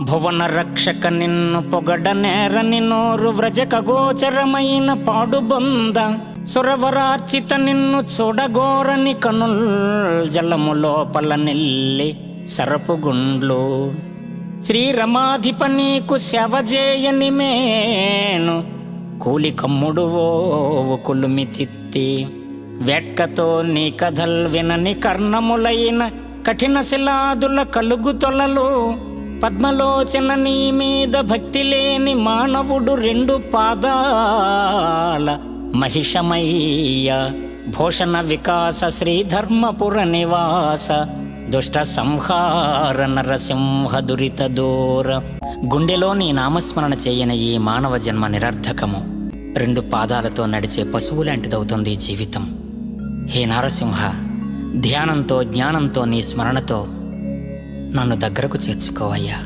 భువన రక్షక నిన్ను పొగడ నేరని నోరు వ్రజక గోచరమైన పాడుబొంద. సురవరాచిత నిన్ను చూడగోరని కనుల్ జలము లోపల నిల్లి సరపుగుండ్లు శ్రీరమాధిప నీకు శవజేయని మేను. కూలి కమ్ముడు ఓవు కులుమి తిత్తి. వెట్కతో నీ కథల్ వినని కర్ణములైన కఠిన శిలాదుల కలుగు తొలలు. పద్మలోచన నీ మీద భక్తి లేని మానవుడు రెండు పాదాల మహిషమయ్య. భూషణ వికాస శ్రీధర్మపుర నివాస. దుష్ట సంహార నరసింహ దురిత దూర. గుండెలో నీ నామస్మరణ చేయని ఈ మానవ జన్మ నిరర్ధకము. రెండు పాదాలతో నడిచే పశువు లాంటిదవుతుంది జీవితం. హే నారసింహ ధ్యానంతో జ్ఞానంతో నీ స్మరణతో నన్ను దగ్గరకు చేర్చుకోవయ్యా.